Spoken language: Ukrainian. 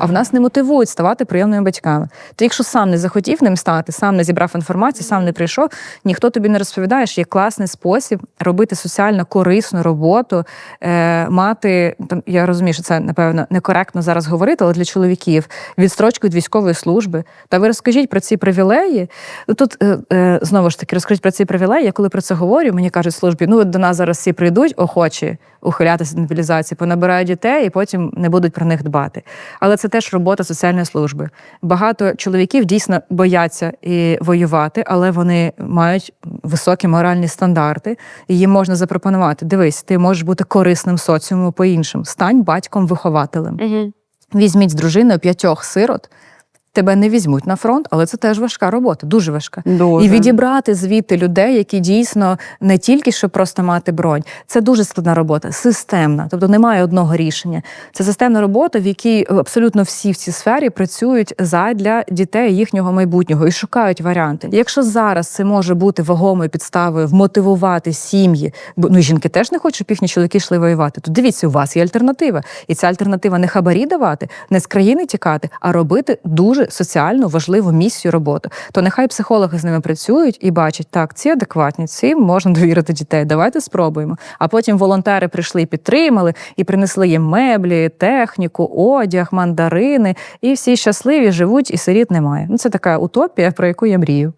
А в нас не мотивують ставати прийомними батьками. Ти, якщо сам не захотів ним стати, сам не зібрав інформацію, сам не прийшов, ніхто тобі не розповідає, що є класний спосіб робити соціально корисну роботу, е, мати там. Я розумію, що це напевно некоректно зараз говорити, але для чоловіків відстрочку від військової служби. Та ви розкажіть про ці привілеї. Ну, Тут е, е, знову ж таки розкажіть про ці привілеї. Я коли про це говорю, мені кажуть службі, ну от до нас зараз всі прийдуть, охочі ухилятися від мобілізації, понабирають дітей і потім не будуть про них дбати. Але це теж робота соціальної служби. Багато чоловіків дійсно бояться і воювати, але вони мають високі моральні стандарти, і їм можна запропонувати: дивись, ти можеш бути корисним соціуму по іншим. Стань батьком-вихователем. Угу. Візьміть з дружиною п'ятьох сирот. Тебе не візьмуть на фронт, але це теж важка робота, дуже важка. Дуже. І відібрати звідти людей, які дійсно не тільки щоб просто мати бронь, це дуже складна робота, системна. Тобто немає одного рішення. Це системна робота, в якій абсолютно всі в цій сфері працюють задля дітей їхнього майбутнього і шукають варіанти. Якщо зараз це може бути вагомою підставою вмотивувати сім'ї, бо ну жінки теж не хочуть, щоб їхні чоловіки йшли воювати. То дивіться, у вас є альтернатива, і ця альтернатива не хабарі давати, не з країни тікати, а робити дуже соціальну важливу місію роботи. То нехай психологи з ними працюють і бачать, так, ці адекватні, цим можна довірити дітей. Давайте спробуємо. А потім волонтери прийшли підтримали, і принесли їм меблі, техніку, одяг, мандарини, і всі щасливі живуть, і сиріт немає. Ну це така утопія, про яку я мрію.